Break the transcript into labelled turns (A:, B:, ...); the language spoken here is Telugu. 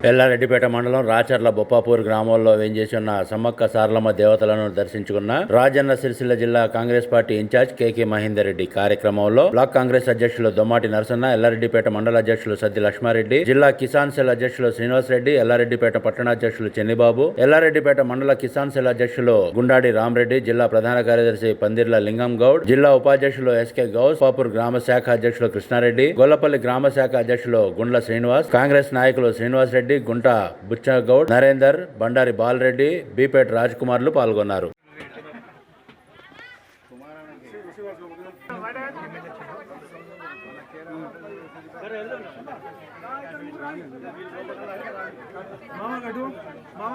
A: ఎల్లారెడ్డిపేట మండలం రాచర్ల బొప్పాపూర్ గ్రామంలో వేయించేసి ఉన్న సమ్మక్క సారలమ్మ దేవతలను దర్శించుకున్న రాజన్న సిరిసిల్ల జిల్లా Congress party incharge KK Mahender Reddy కార్యక్రమంలో బ్లాక్ కాంగ్రెస్ అధ్యక్షులు దొమ్మాటి నరసన్న ఎల్లారెడ్డిపేట మండల అధ్యక్షులు సద్ది లక్ష్మారెడ్డి జిల్లా కిసాన్ సెల్ అధ్యక్షులు శ్రీనివాస్ రెడ్డి ఎల్లారెడ్డిపేట పట్టణాధ్యక్షులు చెన్నిబాబు ఎల్లారెడ్డిపేట మండల కిసాన్ సెల్ అధ్యక్షులు గుండాడి రామరెడ్డి జిల్లా ప్రధాన కార్యదర్శి పందిర్ల లింగం గౌడ్ జిల్లా ఉపాధ్యక్షులు ఎస్కే గౌస్ పాపూర్ గ్రామ శాఖ అధ్యక్షులు కృష్ణారెడ్డి గొల్లపల్లి గ్రామ శాఖ అధ్యక్షులు గుండ్ల శ్రీనివాస్ కాంగ్రెస్ నాయకులు శ్రీనివాస్ రెడ్డి గుంట బుచ్చగౌడ్ నరేందర్ బండారి బాలరెడ్డి బీపేట రాజ్ కుమార్లు పాల్గొన్నారు.
B: మామ